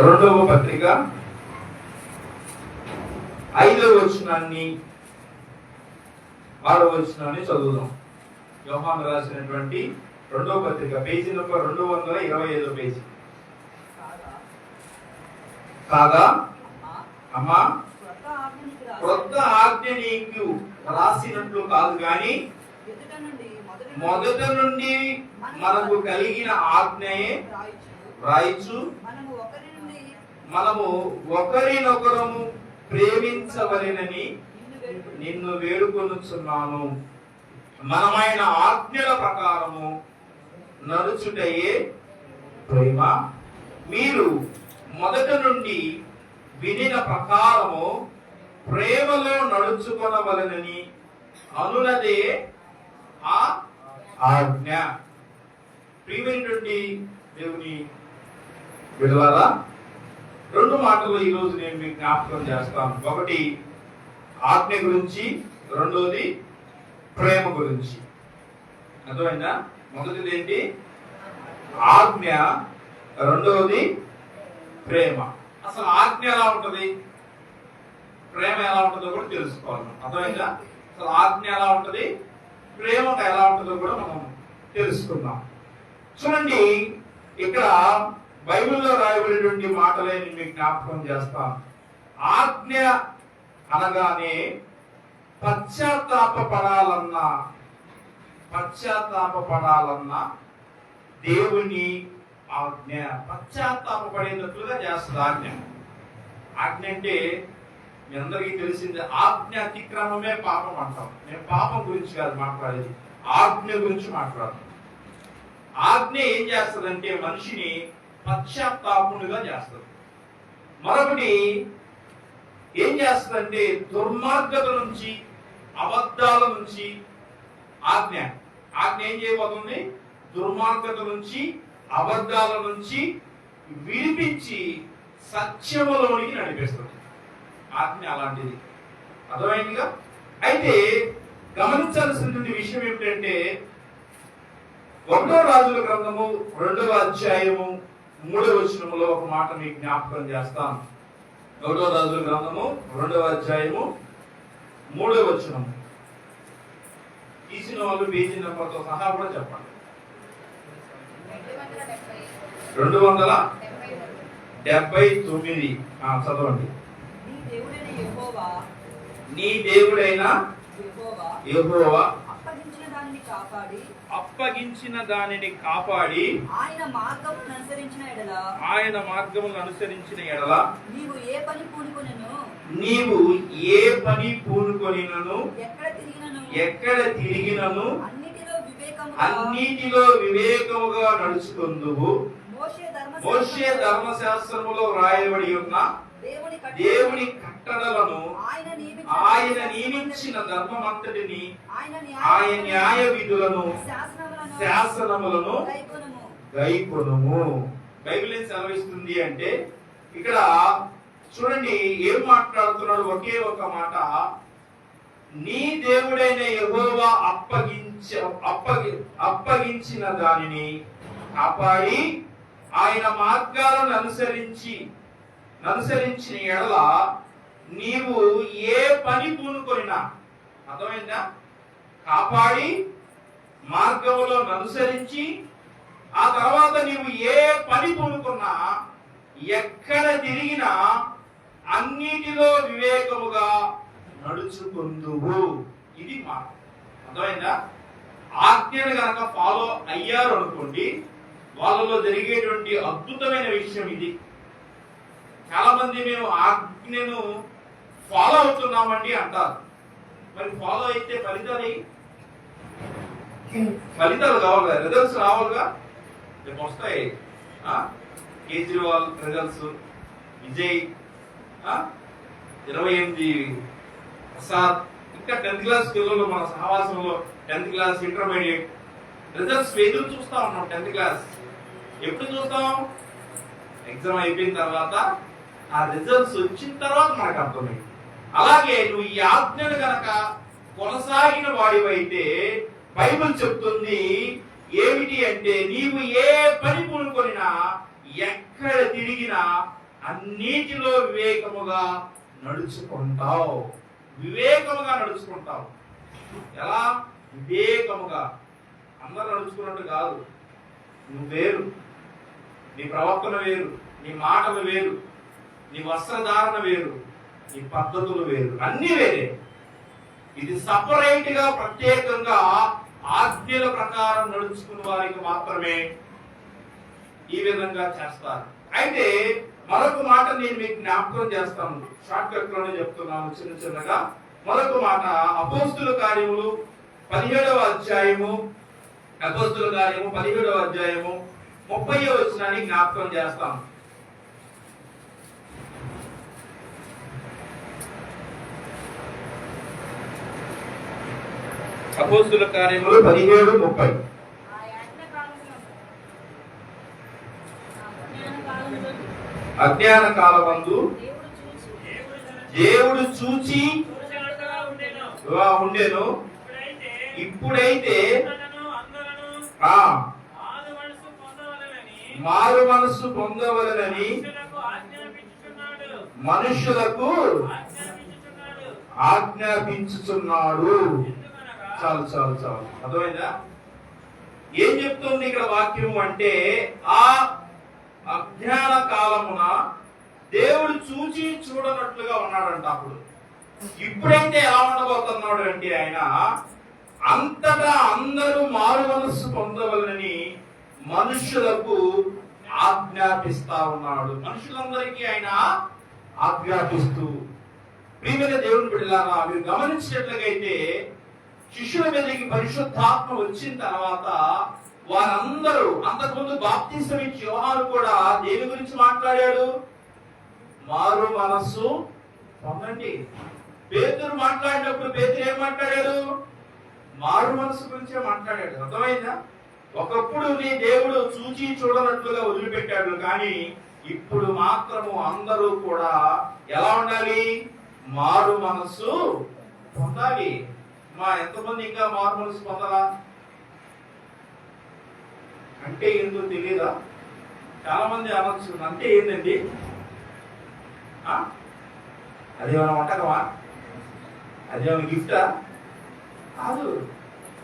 రెండవ పత్రిక ఐదవ వచనాన్ని ఆరవ వచనాన్ని చదువుదాం. యోహాను రాసినటువంటి రెండవ పత్రిక పేజీ నెంబర్ రెండు వందల ఇరవై ఐదో పేజీ. కాగా అమ్మా, అమ్మా క్రొత్త ఆజ్ఞ నీకు రాసినట్లు కాదు కానీ మొదటి మొదట నుండి మనకు కలిగిన ఆజ్ఞయే రాయిచు మనము ఒకరినొకరము ప్రేమించవలెనని నిన్ను వేడుకొనుచున్నాను. మనమైన ఆజ్ఞల ప్రకారము నడుచుటయే ప్రేమ. మీరు మొదట నుండి వినిన ప్రకారము ప్రేమలో నడుచుకొనవలనని అనునదే ఆ ఆజ్ఞ. ప్రియమైనటువంటి దేవుని విడవాలా రెండు మాటలు ఈరోజు నేను మీకు జ్ఞాపకం చేస్తాను. ఒకటి ఆజ్ఞ గురించి రెండోది ప్రేమ గురించి. అర్థమైందా? మొదటిది ఏంటి ఆజ్ఞ రెండవది ప్రేమ. అసలు ఆజ్ఞ ఎలా ఉంటుంది? ప్రేమ ఎలా ఉంటుందో కూడా తెలుసుకోవాలి అర్థమైందా? అసలు ఆజ్ఞ ఎలా ఉంటుంది? ప్రేమ ఎలా ఉంటుందో కూడా మనం తెలుసుకుందాం. చూడండి ఇక్కడ బైబిల్లో రాయబడినటువంటి మాటలే నేను మీకు జ్ఞాపకం చేస్తాను ఆజ్ఞ అనగానే పశ్చాత్తాప పడాలన్నా పశ్చాత్తాప పడాలన్నా దేవుని ఆజ్ఞ. పశ్చాత్తాప పడేటట్లుగా చేస్తుంది ఆజ్ఞ. ఆజ్ఞ అంటే మీ అందరికీ తెలిసింది ఆజ్ఞ అతిక్రమమే పాపం అంటాం. నేను పాపం గురించి కాదు మాట్లాడేది. ఆజ్ఞ గురించి మాట్లాడతాం. ఆజ్ఞ ఏం చేస్తుందంటే మనిషిని పశ్చాత్తాపునిగా చేస్తుంది. మరొకటి ఏం చేస్తుందంటే దుర్మార్గత నుంచి అబద్ధాల నుంచి ఆజ్ఞ. ఆజ్ఞ ఏం చేయబోతుంది? దుర్మార్గత నుంచి అబద్ధాల నుంచి విడిపించి సత్యములోనికి నడిపిస్తుంది. ఆజ్ఞ అలాంటిది. అర్థమైందిగా? అయితే గమనించాల్సినటువంటి విషయం ఏమిటంటే ఒకటో రాజుల గ్రంథము రెండవ అధ్యాయము మూడవ వచనములో ఒక మాట మీకు జ్ఞాపకం చేస్తాను. ఒకటో రాజుల గ్రంథము రెండవ అధ్యాయము మూడవ వచనము. తీసిన వాళ్ళు పేజీ నెంబర్తో సహా కూడా చెప్పండి. రెండు వందల డెబ్బై తొమ్మిది. చదవండి. నీ దేవుడైన యెహోవా అప్పగించిన దానిని కాపాడి అప్పగించిన దానిని కాపాడి ఆయన మార్గమును అనుసరించిన ఎడల ఆయన మార్గములను అనుసరించిన ఎడల నీవు ఏ పని పూనుకొనెను? నీవు ఏ పని పూనుకొనినను? ఎక్కడ తిరిగినను? ఎక్కడ తిరిగినను? అన్నిటిలో వివేకము అన్నిటిలో వివేకముగా నడుచుకుందువు. మోషే ధర్మ మోషే ధర్మశాస్త్రములో వ్రాయబడి ఉన్న దేవుని కట్టడలను ఆయన నియమించిన ధర్మమంతటిని ఆయన న్యాయ విధులను శాసనములను గైకొనుము. బైబిల్ ఏం సెలవిస్తుంది అంటే ఇక్కడ చూడండి ఏం మాట్లాడుతున్నాడు? ఒకే ఒక మాట. నీ దేవుడైన యెహోవా అప్పగించ అప్పగి అప్పగించిన దానిని కాపాడి ఆయన మార్గాలను అనుసరించి అనుసరించిన ఎడల నీవు ఏ పని పూనుకొనినా అర్థమైందా? కాపాడి మార్గంలో అనుసరించి ఆ తర్వాత నీవు ఏ పని పూనుకున్నా ఎక్కడ తిరిగినా అన్నిటిలో వివేకముగా నడుచుకుందువు. ఇది మాట అర్థమైందా? ఆజ్ఞను గనక ఫాలో అయ్యారు అనుకోండి వాళ్ళలో జరిగేటువంటి అద్భుతమైన విషయం ఇది. చాలా మంది మేము ఆజ్ఞను ఫాలో అవుతున్నామండి అంటారు. మరి ఫాలో అయితే ఫలితాలు ఫలితాలు కావాలి రిజల్ట్స్ రావాలిగా? రేపు వస్తాయి. కేజ్రీవాల్ రిజల్ట్స్ విజయ్. ఇరవై ఎనిమిది. ప్రసాద్. ఇంకా టెన్త్ క్లాస్ పిల్లలు మన సహవాసంలో టెన్త్ క్లాస్ ఇంటర్మీడియట్ రిజల్ట్స్ ఎదురు చూస్తా ఉన్నాం టెన్త్ క్లాస్ ఎప్పుడు చూస్తాం? ఎగ్జామ్ అయిపోయిన తర్వాత ఆ రిజల్ట్స్ వచ్చిన తర్వాత మనకు అర్థమైంది. అలాగే నువ్వు ఈ ఆజ్ఞను గనక కొనసాగిన వాడివైతే బైబిల్ చెప్తుంది ఏమిటి అంటే నీవు ఏ పని పూనుకొనినా ఎక్కడ తిరిగినా అన్నిటిలో వివేకముగా నడుచుకుంటావు. వివేకముగా నడుచుకుంటావు. ఎలా? వివేకముగా. అందరు నడుచుకున్నట్టు కాదు. నువ్వు వేరు. నీ ప్రవర్తన వేరు. నీ మాటలు వేరు. నీ వస్త్రధారణ వేరు నీ పద్ధతులు వేరు అన్నీ వేరే. ఇది సపరేట్గా ప్రత్యేకంగా ఆజ్ఞల ప్రకారం నడుచుకున్న వారికి మాత్రమే ఈ విధంగా చేస్తారు. అయితే మరొక మాట నేను మీకు జ్ఞాపకం చేస్తాను. షార్ట్ కట్లోనే చెప్తున్నాను చిన్న చిన్నగా. మరొక మాట అపోస్తుల కార్యములు పదిహేడవ అధ్యాయము అపోస్తుల కార్యము పదిహేడవ అధ్యాయము ముప్పై వచ్చినాన్ని జ్ఞాపకం చేస్తాను. అపోస్తుల కార్యములు పదిహేడు ముప్పై అజ్ఞాన కాలమందు దేవుడు చూసి చూచి ఉండేను ఇప్పుడైతే ఆ మారు మనస్సు పొందవలనని మనుషులకు ఆజ్ఞాపించుచున్నాడు. చాలు చాలు చాలు. అర్థమైందా? ఏం చెప్తుంది ఇక్కడ వాక్యం అంటే ఆ అజ్ఞాన కాలమున దేవుడు చూచి చూడనట్లుగా ఉన్నాడంట అప్పుడు. ఇప్పుడైతే ఎలా ఉండబోతున్నాడు అంటే ఆయన అంతటా అందరూ మారు మనస్సు పొందవలని మనుషులకు ఆజ్ఞాపిస్తా ఉన్నాడు. మనుషులందరికీ ఆయన ఆజ్ఞాపిస్తూ ప్రియమైన దేవుని బిడ్డలారా మీరు అయితే శిష్యుల మీదకి పరిశుద్ధాత్మ వచ్చిన తర్వాత వారందరూ అంతకుముందు బాప్తిసం ఇచ్చి యోహాను కూడా దేని గురించి మాట్లాడాడు? మారు మనస్సు పొందండి. పేతురు మాట్లాడినప్పుడు పేతురు ఏం మాట్లాడాడు? మారు మనసు గురించే మాట్లాడాడు. అర్థమైందా? ఒకప్పుడు నీ దేవుడు చూచి చూడనట్లుగా వదిలిపెట్టాడు కానీ ఇప్పుడు మాత్రము అందరూ కూడా ఎలా ఉండాలి? మారు మనస్సు పొందాలి. మా ఎంతమంది ఇంకా మారు మనసు అంటే ఏందో తెలియదా చాలా మంది అనొచ్చు. అంటే ఏందండి? ఆ? అదేమైనా వంటకమా? అదేమైనా గిఫ్టా? కాదు.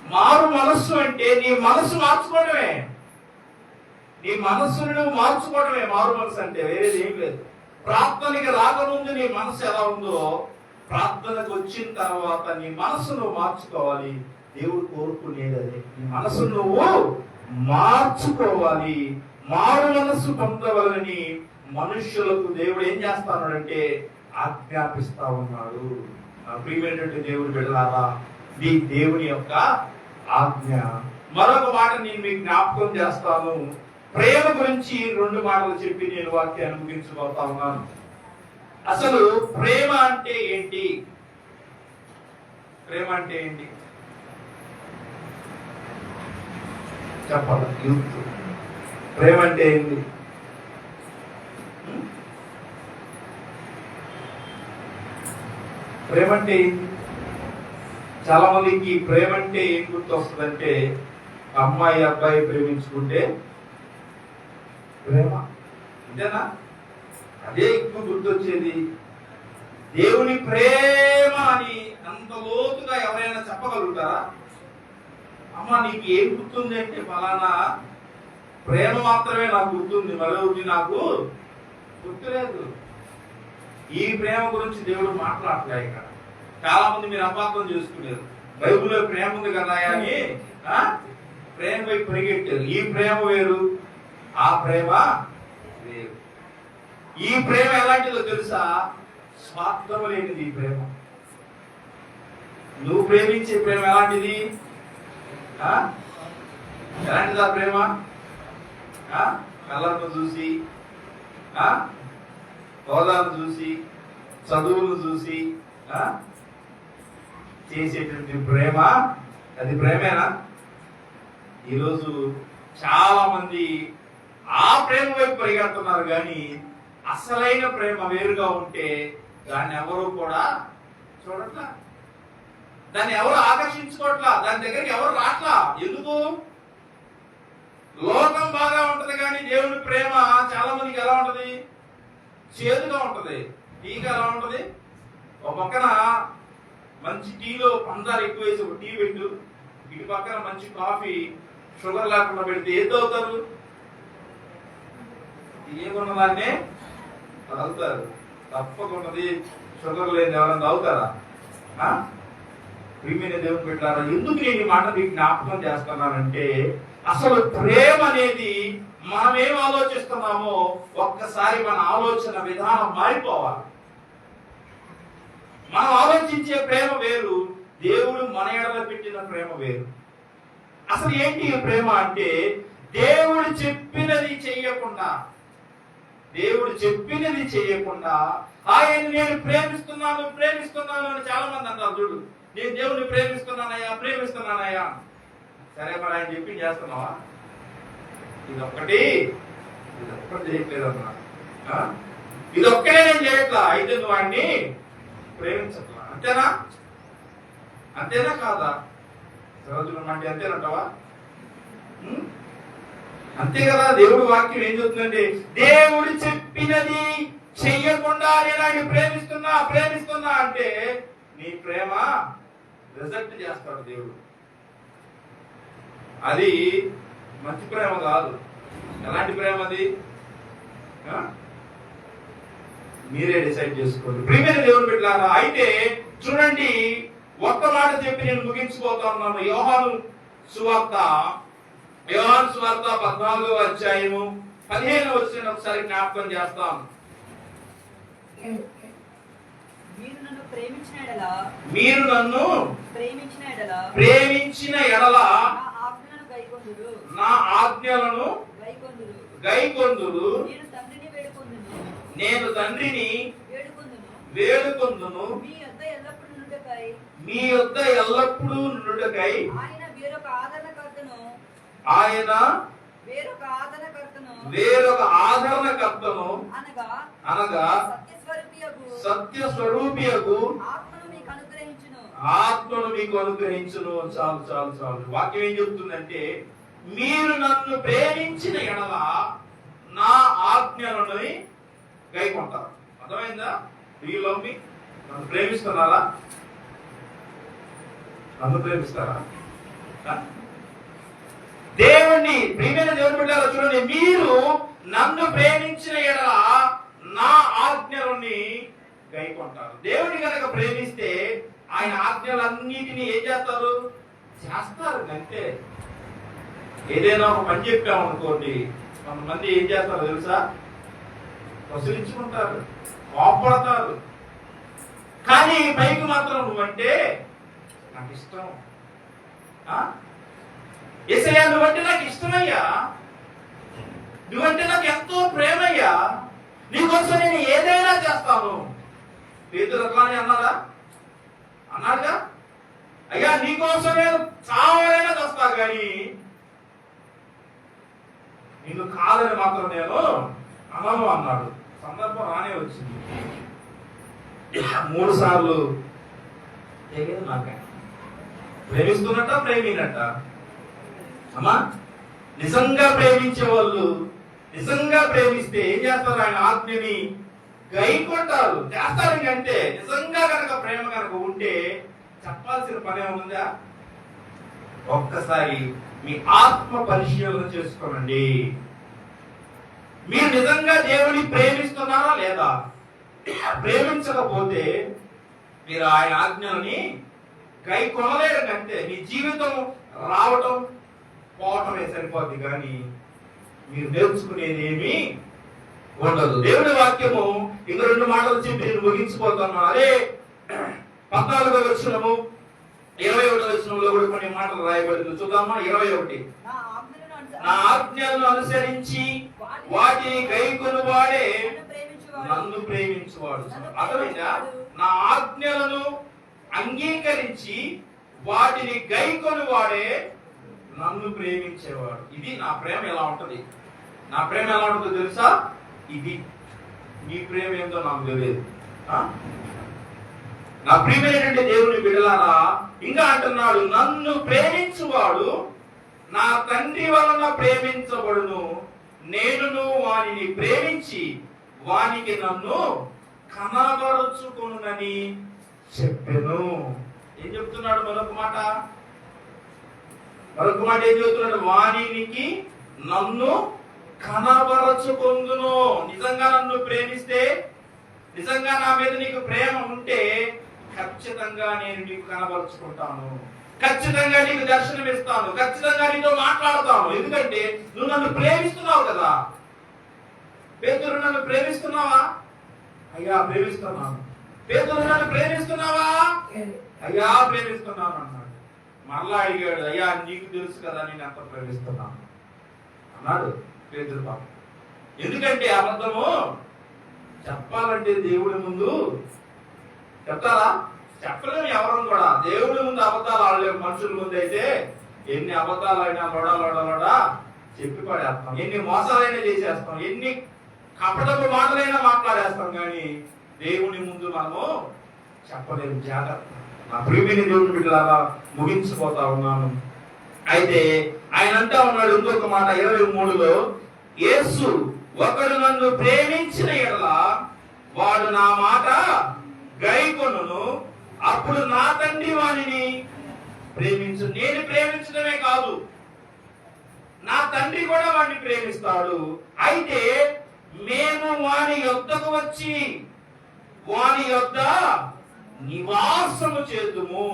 మారు మనస్సు అంటే నీ మనస్సు మార్చుకోవడమే. నీ మనస్సును నువ్వు మార్చుకోవడమే మారు మనసు అంటే. వేరేది ఏం లేదు. ప్రార్థనకి రాకముందు నీ మనసు ఎలా ఉందో ప్రార్థనకు వచ్చిన తర్వాత నీ మనస్సు నువ్వు మార్చుకోవాలి. దేవుడు కోరుకునేది అదే నీ మనస్సు నువ్వు మార్చుకోవాలి. మారు మనస్సు పొందవలని మనుష్యులకు దేవుడు ఏం చేస్తానంటే ఆజ్ఞాపిస్తా ఉన్నాడు. నా ప్రియమైనటువంటి దేవుడు బిడ్డలారా ఇది దేవుని యొక్క ఆజ్ఞ. మరొక మాట నేను మీకు జ్ఞాపకం చేస్తాను. ప్రేమ గురించి రెండు మాటలు చెప్పి నేను వాక్యాన్ని ముగించబోతా ఉన్నాను. అసలు ప్రేమ అంటే ఏంటి? ప్రేమ అంటే ఏంటి? చెప్పాలి. యూత్. ప్రేమ అంటే ఏంటి ప్రేమ అంటే ఏంటి చాలా మందికి ప్రేమ అంటే ఏం గుర్తొస్తుందంటే అమ్మాయి అబ్బాయి ప్రేమించుకుంటే ప్రేమ. అంతేనా అదే ఎక్కువ గుర్తొచ్చేది. దేవుని ప్రేమ అని అంత లోతుగా ఎవరైనా చెప్పగలుగుతారా? అమ్మ నీకు ఏం గుర్తుంది అంటే ఫలానా? ప్రేమ మాత్రమే నాకు గుర్తుంది. మరొకటి నాకు గుర్తులేదు. ఈ ప్రేమ గురించి దేవుడు మాట్లాడలే ఇక్కడ. చాలా మంది మీరు అపార్థం చేసుకునేరు బైబిల్లో ప్రేమ ఉంది కదా అని ప్రేమ పరిగెట్టారు ఈ ప్రేమ వేరు ఆ ప్రేమ వేరు. ఈ ప్రేమ ఎలాంటిదో తెలుసా స్వార్థం లేనిది ఈ ప్రేమ నువ్వు ప్రేమించే ప్రేమ ఎలాంటిది ఆ? ఎలాంటిది ఆ ప్రేమ ఆ? కళ్ళను చూసి ఆ? హోదాను చూసి చదువులను చూసి ఆ? చేసేటువంటి ప్రేమ అది ప్రేమేనా ఈరోజు చాలా మంది ఆ ప్రేమ వైపు పరిగెడుతున్నారు కానీ అసలైన ప్రేమ వేరుగా ఉంటే దాన్ని ఎవరు కూడా చూడట్లా. దాన్ని ఎవరు ఆకర్షించుకోవట్లా? దాని దగ్గరికి ఎవరు రాట్లా? ఎందుకు? లోకం బాగా ఉంటది కానీ దేవుని ప్రేమ చాలా మందికి ఎలా ఉంటది? చేదుగా ఉంటది. టీగా ఎలా ఉంటది? ఒక పక్కన మంచి టీలో పందాలు ఎక్కువ వేసి ఒక టీ పెట్టు. ఇటు పక్కన మంచి కాఫీ షుగర్ లేకుండా పెడితే ఏది అవుతారు దాన్నే తాగుతారు తప్పకున్నది షుగర్ లేని ఎవరైనా తాగుతారా ఆ? ప్రియమైన దేవుని పెట్టారా ఎందుకు నేను ఈ మాట మీకు జ్ఞాపకం చేస్తున్నానంటే అసలు ప్రేమ అనేది మనం ఏం ఆలోచిస్తున్నామో ఒక్కసారి మన ఆలోచన విధానం మారిపోవాలి. మనం ఆలోచించే ప్రేమ వేరు దేవుడు మన ఎడల పెట్టిన ప్రేమ వేరు. అసలు ఏంటి ప్రేమ అంటే దేవుడు చెప్పినది చెయ్యకుండా దేవుడు చెప్పినది చేయకుండా ఆయన నేను ప్రేమిస్తున్నాను ప్రేమిస్తున్నాను అని చాలా మంది అంటారు చూడు. నేను దేవుడిని ప్రేమిస్తున్నానయ్యా ప్రేమిస్తున్నానయ్యా. సరే మరి ఆయన చెప్పి చేస్తున్నావా? ఇది ఒక్కటి ఇది ఒక్కటి చేయట్లేదన్నా నేను చేయట్లా. అయితే నువ్వు వాడిని ప్రేమించట్లా. అంతేనా? అంతేనా కాదా? సరోజులు అంటే అంతేనంటావా? అంతే కదా దేవుడు వాక్యం ఏం చెప్తుందంటే దేవుడు చెప్పినది చెయ్యకుండా నేను ప్రేమిస్తున్నా ప్రేమిస్తున్నా అంటే నీ ప్రేమ రిజెక్ట్ చేస్తాడు దేవుడు. అది మంచి ప్రేమ కాదు. ఎలాంటి ప్రేమ అది? మీరే డిసైడ్ చేసుకోండి. ప్రియమైన దేవుడు పెట్టారా అయితే చూడండి ఒక్క మాట చెప్పి నేను ముగించుకోతా ఉన్నాను. యోహాను సువార్త యోహాను సువార్త పద్నాలుగో అధ్యాయము పదిహేను వచ్చిన ఒకసారి జ్ఞాపకం చేస్తాం. మీరు నన్ను ప్రేమించిన ఎడల నా ఆజ్ఞలను గైకొందురు. నేను తండ్రిని వేడుకొందును. మీ యొద్ద ఎల్లప్పుడూ నుండకై మీ ఆయన వేరొక ఆదరణకర్తను ఆయన వేరొక ఆదరణకర్తను వేరొక ఆదరణకర్తను అనగా సత్య స్వరూపియకు ఆత్మను మీకు అనుగ్రహించును. ఆత్మను మీకు అనుగ్రహించును. చాలు చాలు చాలు. వాక్యం ఏం చెప్తుందంటే మీరు నన్ను ప్రేమించిన ఎడల నా ఆజ్ఞలను గైకొంటారు. అర్థమైందా? ఈ లవ్ నన్ను ప్రేమిస్తున్నారా? నన్ను ప్రేమిస్తారా? దేవుణ్ణి ప్రియమైన దేవుని బిడ్డారా చూడండి మీరు నన్ను ప్రేమించిన ఎడల నా ఆజ్ఞలని గైకొంటారు. దేవుని కనుక ప్రేమిస్తే ఆయన ఆజ్ఞలన్నిటినీ ఏం చేస్తారు? చేస్తారు అంతే. ఏదైనా ఒక పని చెప్పామనుకోండి కొంతమంది ఏం చేస్తారో తెలుసా? వసూలించుకుంటారు కోపడతారు కానీ పైకి మాత్రం నువ్వంటే నాకు ఇష్టం. ఏసయ్యా నువ్వంటే నాకు ఇష్టమయ్యా. నువ్వంటే నాకు ఎంతో ప్రేమయ్యా. నీకోసం నేను ఏదైనా చేస్తాను. పేదలు అట్లానే అన్నారా అన్నాడుగా? అయ్యా నీకోసం నేను చావాలైనా చేస్తా కానీ నిన్ను కాదని మాత్రం నేను అనను అన్నాడు. సందర్భం రానే వచ్చింది. మూడు సార్లు నాకే ప్రేమిస్తున్నట్ట ప్రేమినట్ట? అమ్మా నిజంగా ప్రేమించే వాళ్ళు నిజంగా ప్రేమిస్తే ఏం చేస్తారు ఆయన ఆజ్ఞని గైకొంటారు చేస్తారు అంటే నిజంగా కనుక ప్రేమ కనుక ఉంటే చెప్పాల్సిన పని ఏముందా ఒక్కసారి మీ ఆత్మ పరిశీలన చేసుకోనండి. మీరు నిజంగా దేవుని ప్రేమిస్తున్నారా లేదా? ప్రేమించకపోతే మీరు ఆయన ఆజ్ఞలని కై కొనలేరు మీ జీవితం రావటం పోవటమే సరిపోద్ది కానీ మీరు నేర్చుకునేది ఏమీ ఉండదు. దేవుడి వాక్యము ఇంక రెండు మాటలు చెప్పి నేను ముగించిపోతాను అదే పద్నాలుగో వచ్చినము ఇరవై ఒకటో వచ్చినంలో కూడా కొన్ని మాటలు రాయబడింది. చూద్దామా? ఇరవై ఒకటి. నా ఆజ్ఞలను అనుసరించి వాటిని గైకొను వాడే నన్ను ప్రేమించువాడు. నన్ను ప్రేమించువాడు. అర్థమైందా? నా ఆజ్ఞలను అంగీకరించి వాటిని గైకొని వాడే నన్ను ప్రేమించేవాడు. ఇది నా ప్రేమ ఎలా ఉంటుంది? నా ప్రేమ ఎలా ఉంటుందో తెలుసా? ఇది. నీ ప్రేమ ఏందో నాకు తెలియదు. నా ప్రియమైనటువంటి దేవుని బిడలారా ఇంకా అంటున్నాడు నన్ను ప్రేమించువాడు నా తండ్రి వలన ప్రేమించబడును. నేనును వానిని ప్రేమించి వానికి నన్ను కనబరుచుకునని చెప్పెను. ఏం చెప్తున్నాడు మరొక మాట? మరొక మాట ఏం చెప్తున్నాడు వానికి నన్ను కనబరచుకుందును నిజంగా నన్ను ప్రేమిస్తే నిజంగా నా మీద నీకు ప్రేమ ఉంటే ఖచ్చితంగా నేను నీకు కనబరుచుకుంటాను. ఖచ్చితంగా నీకు దర్శనం ఇస్తాను. ఖచ్చితంగా నీతో మాట్లాడతాను. ఎందుకంటే నువ్వు నన్ను ప్రేమిస్తున్నావు కదా. పేతురు నన్ను ప్రేమిస్తున్నావా? అయ్యా ప్రేమిస్తున్నాను. పేతురు నన్ను ప్రేమిస్తున్నావా? అయ్యా ప్రేమిస్తున్నాను మరలా అడిగాడు అయ్యా నీకు తెలుసు కదా నేను ఎంత ప్రేమిస్తున్నాను అన్నాడు పేదరు బాబు ఎందుకంటే అబద్ధము చెప్పాలంటే దేవుడి ముందు చెప్తారా? చెప్పలేము ఎవరం కూడా. దేవుడి ముందు అబద్ధాలు ఆడలేము. మనుషుల ముందు అయితే ఎన్ని అబద్ధాలు అయినా లోడ లోడ లోడ చెప్పి పడేస్తాం. ఎన్ని మోసాలైనా చేసేస్తాం. ఎన్ని కపటపు మాటలైనా మాట్లాడేస్తాం. కానీ దేవుని ముందు మనము చెప్పలేము. జాగ్రత్త. నా ప్రియమైన దేవుని బిడ్డలాగా ముగించిపోతా ఉన్నాను. అయితే ఆయన అంటా ఉన్నాడు ఇంకొక మాట ఇరవై మూడులో యేసు ఒకడు నన్ను ప్రేమించిన ఎడల వాడు నా మాట గైకొనును. అప్పుడు నా తండ్రి వాణిని ప్రేమించు నేను ప్రేమించడమే కాదు నా తండ్రి కూడా వాడిని ప్రేమిస్తాడు. అయితే మేము వాని యొద్దకు వచ్చి వాని యొద్ద నివాసము చేద్దుము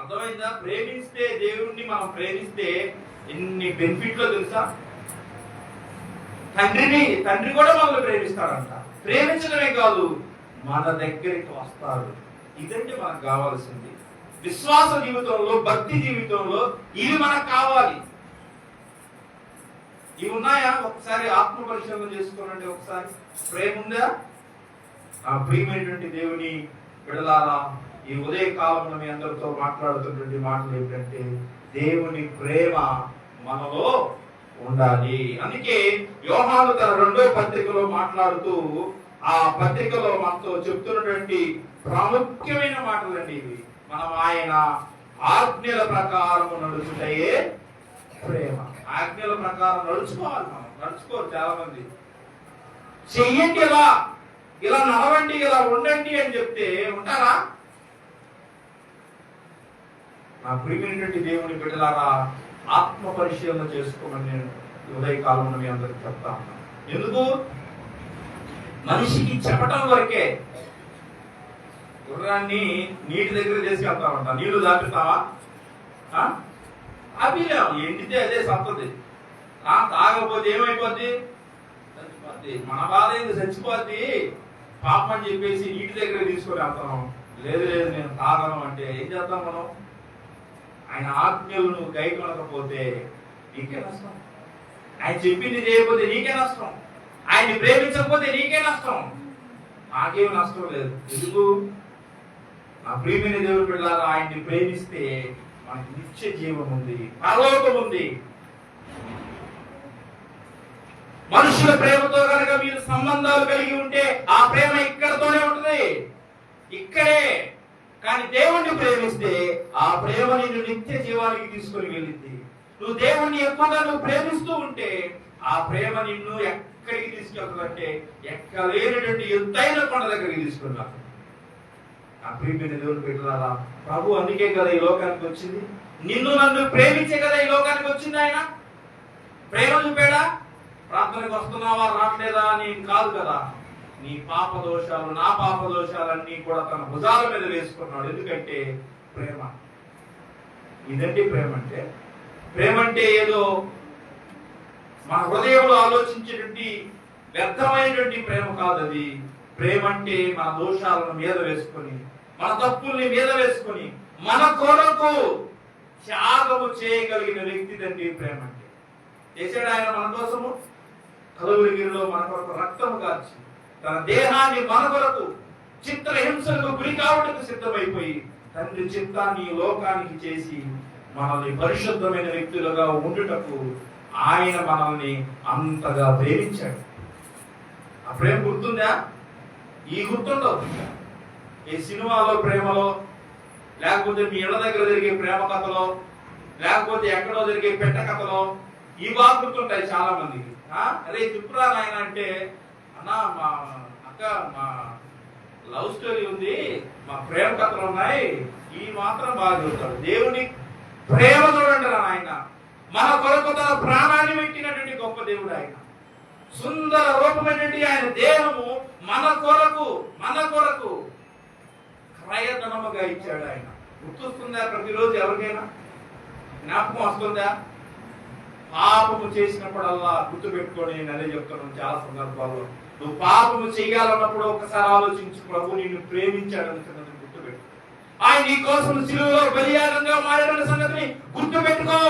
అర్థమైందా? ప్రేమిస్తే దేవుణ్ణి మనం ప్రేమిస్తే ఎన్ని బెనిఫిట్లో తెలుసా? తండ్రిని తండ్రి కూడా మనల్ని ప్రేమిస్తారంట ప్రేమించడమే కాదు మన దగ్గరికి వస్తారు ఇదంటే మనకు కావాల్సింది. విశ్వాస జీవితంలో భక్తి జీవితంలో ఇవి మనకు కావాలి. ఇవి ఉన్నాయా? ఒకసారి ఆత్మ పరిశీలన చేసుకోనండి ఒకసారి. ప్రేమ ఉందా? ఆ ప్రియమైనటువంటి దేవుని విడలారా ఈ ఉదయ కాలంలో మీ అందరితో మాట్లాడుతున్నటువంటి మాటలు ఏంటంటే దేవుని ప్రేమ మనలో ఉండాలి. అందుకే యోహాను తన రెండో పత్రికలో మాట్లాడుతూ ఆ పత్రికలో మనతో చెప్తున్నటువంటి ప్రాముఖ్యమైన మాటలండి ఇవి. మనం ఆయన ఆజ్ఞల ప్రకారం నడుచుటయే ప్రేమ. ఆజ్ఞల ప్రకారం నడుచుకోవాలి మనం నడుచుకోరు చాలా మంది చెయ్యండి ఎలా ఇలా నడవండి ఇలా ఉండండి అని చెప్తే ఉంటారా? నా ప్రియమైనటువంటి దేవుని బిడ్డలారా ఆత్మ పరిశీలన చేసుకోమని నేను ఉదయకాలంలో మీ అందరికి చెప్తా ఉన్నాను. ఎందుకు? మనిషికి చెప్పటం వరకే. గుర్రాన్ని నీటి దగ్గర తీసుకెళ్తామంట నీళ్ళు దాటుతావా? ఆ? లేవు. ఎండితే అదే సత్తది. తాగకపోతే ఏమైపోద్ది? చచ్చిపోద్ది. మన బాధ ఏంది? చచ్చిపోద్ది. పాపం అని చెప్పేసి నీటి దగ్గర తీసుకొని వెళ్తున్నాం. లేదు లేదు నేను తాగను అంటే ఏం చేద్దాం మనం? ఆయన ఆజ్ఞలు నువ్వు కై కొనకపోతే నీకే నష్టం. ఆయన చెప్పింది చేయకపోతే నీకే నష్టం. ఆయన్ని ప్రేమించకపోతే నీకే నష్టం. నాకేం నష్టం లేదు. ఎందుకు? నా ప్రియమైన దేవుడు పిల్లారా ఆయన్ని ప్రేమిస్తే మనకి నిత్య జీవం ఉంది పరలోకం ఉంది. మనుషుల ప్రేమతో కనుక మీరు సంబంధాలు కలిగి ఉంటే ఆ ప్రేమ ఇక్కడతోనే ఉంటుంది. ఇక్కడే. కానీ దేవుణ్ణి ప్రేమిస్తే ఆ ప్రేమ నిన్ను నిత్య జీవానికి తీసుకొని వెళ్ళింది. నువ్వు దేవుణ్ణి ఎక్కువగా నువ్వు ప్రేమిస్తూ ఉంటే ఆ ప్రేమ నిన్ను ఎక్కడికి తీసుకెళ్తుందంటే ఎక్కలేనటువంటి ఎత్తైన కొండ దగ్గరికి తీసుకున్నావు. ఆ ప్రియమైన దేవుని పెట్టాలా ప్రభు అందుకే కదా ఈ లోకానికి వచ్చింది. నిన్ను నన్ను ప్రేమించే కదా ఈ లోకానికి వచ్చింది ఆయన. ప్రేమ చూపాడా? ప్రార్థనకు వస్తున్నావా? రావట్లేదా? అని కాదు కదా. నీ పాప దోషాలు నా పాప దోషాలన్నీ కూడా తన భుజాల మీద వేసుకున్నాడు. ఎందుకంటే ప్రేమ. ఇదండి ప్రేమ అంటే ప్రేమ అంటే ఏదో మన హృదయంలో ఆలోచించేటువంటి వ్యర్థమైనటువంటి ప్రేమ కాదు అది. ప్రేమ అంటే మన దోషాలను మీద వేసుకొని మన తప్పుల్ని మీద వేసుకొని మన కొరకు త్యాగము చేయగలిగిన వ్యక్తి తండ్రి ప్రేమ అంటే చేశాడు ఆయన మన కోసము? కలువరిగిరిలో మన కొరకు రక్తము కాచి తన దేహాన్ని మన కొరకు చిత్రహింసలకు గురి కావటకు సిద్ధమైపోయి తండ్రి చిత్తాన్ని లోకానికి చేసి మనల్ని పరిశుద్ధమైన వ్యక్తులుగా ఉండుటకు ఆయన మనల్ని అంతగా ప్రేమించాడు. ఆ ప్రేమ గుర్తుందా? ఈ గుర్తుందో ఈ సినిమాలో ప్రేమలో లేకపోతే మీ ఇళ్ళ దగ్గర జరిగే ప్రేమ కథలో లేకపోతే ఎక్కడో జరిగే పెట్ట కథలో ఈ బాగా గుర్తుంటాయి చాలా మందికి అరే చెప్పురా నాయన అంటే అన్నా మా అక్క మా లవ్ స్టోరీ ఉంది మా ప్రేమ కథలు ఉన్నాయి ఈ మాత్రం బాగా చూస్తాడు. దేవుని ప్రేమ చూడండి రా ఆయన మన కొరకు తన ప్రాణాన్ని పెట్టినటువంటి గొప్ప దేవుడు ఆయన. సుందర రూపమైనటువంటి ఆయన దేహము మన కొరకు మన కొరకు క్రయధనముగా ఇచ్చాడు ఆయన. గుర్తొస్తుందా ప్రతిరోజు ఎవరికైనా? జ్ఞాపకం వస్తుందా? పాపము చేసినప్పుడల్లా గుర్తుపెట్టుకొని నేను అదే చెప్తున్నాను చాలా సందర్భాల్లో. నువ్వు పాపము చేయాలన్నప్పుడు ఒకసారి ఆలోచించు ప్రభు నిన్ను ప్రేమించాడని సంగతిని గుర్తుపెట్టు ఆయన నీ కోసం సిలువలో బలియాగంగా మారాడన్న సంగతిని గుర్తుపెట్టుకో.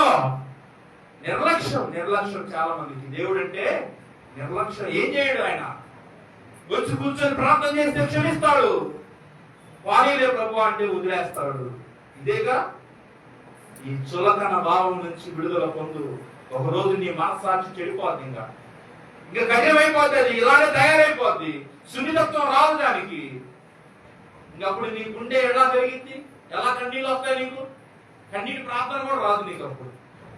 నిర్లక్ష్యం నిర్లక్ష్యం చాలా మందికి దేవుడు అంటే నిర్లక్ష్యం. ఏం చేయడు ఆయన? వచ్చి కూర్చొని ప్రార్థన చేస్తే క్షమిస్తాడు. వాణిలే ప్రభు అంటే వదిలేస్తాడు. ఇదేగా? ఈ చులకన భావం నుంచి విడుదల పొందు. ఒక రోజు నీ మనస్సాక్షి చెడిపోద్ది ఇంకా. ఇంకా కఠినమైపోద్ది అది ఇలానే తయారైపోద్ది. సున్నితత్వం రాదు దానికి. ఇంకప్పుడు నీ గుండె ఎలా పెరిగింది? ఎలా కన్నీళ్ళు వస్తాయి నీకు? కన్నీటి ప్రార్థన కూడా రాదు నీకు అప్పుడు.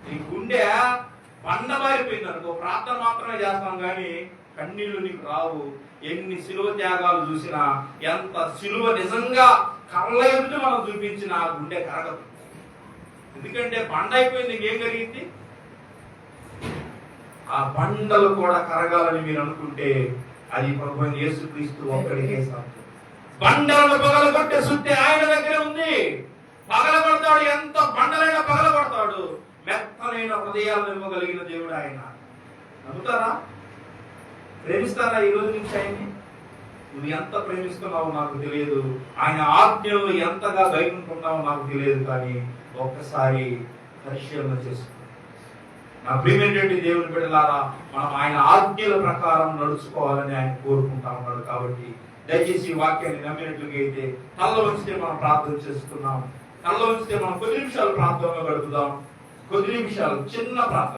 నీ గుండె బండబారిపోయింది అనుకో ప్రార్థన మాత్రమే చేస్తాం కానీ కన్నీళ్ళు నీకు రావు. ఎన్ని సిలువ త్యాగాలు చూసినా ఎంత సిలువ నిజంగా కళ్ళ ఎదుట మనం చూపించిన ఆ గుండె కరగదు. ఎందుకంటే బండ అయిపోయింది ఇంకేం జరిగింది ఆ బండలు కూడా కరగాలని మీరు అనుకుంటే అది ప్రభుత్వం యేసుక్రీస్తు ఒక్కడికే సాధ్యం. బండలను పగలగొట్టే శుద్ధి ఆయన దగ్గర ఉంది. పగలగొడతాడు ఎంత బండలైనా పగలగొడతాడు. మెత్తనైన హృదయాలను ఇవ్వగలిగిన దేవుడు ఆయన. నమ్ముతారా? ప్రేమిస్తారా ఈ రోజు నుంచి ఆయన్ని? నువ్వు ఎంత ప్రేమిస్తున్నావో నాకు తెలియదు. ఆయన ఆజ్ఞలు ఎంతగా గైకుంటున్నావో నాకు తెలియదు కానీ ఒక్కసారి పరిశీలన చేసుకో. నా ప్రియమైనటువంటి దేవుని బిడ్డలారా మనం ఆయన ఆజ్ఞల ప్రకారం నడుచుకోవాలని ఆయన కోరుకుంటా ఉన్నాడు కాబట్టి దయచేసి ఈ వాక్యాన్ని నమ్మినట్లుగా అయితే కళ్ళ ఉంచితే మనం ప్రార్థన చేస్తున్నాం. తల్ల ఉంచితే మనం కొద్ది నిమిషాలు ప్రార్థనలో గడుపుదాం. కొద్ది నిమిషాలు చిన్న ప్రార్థన.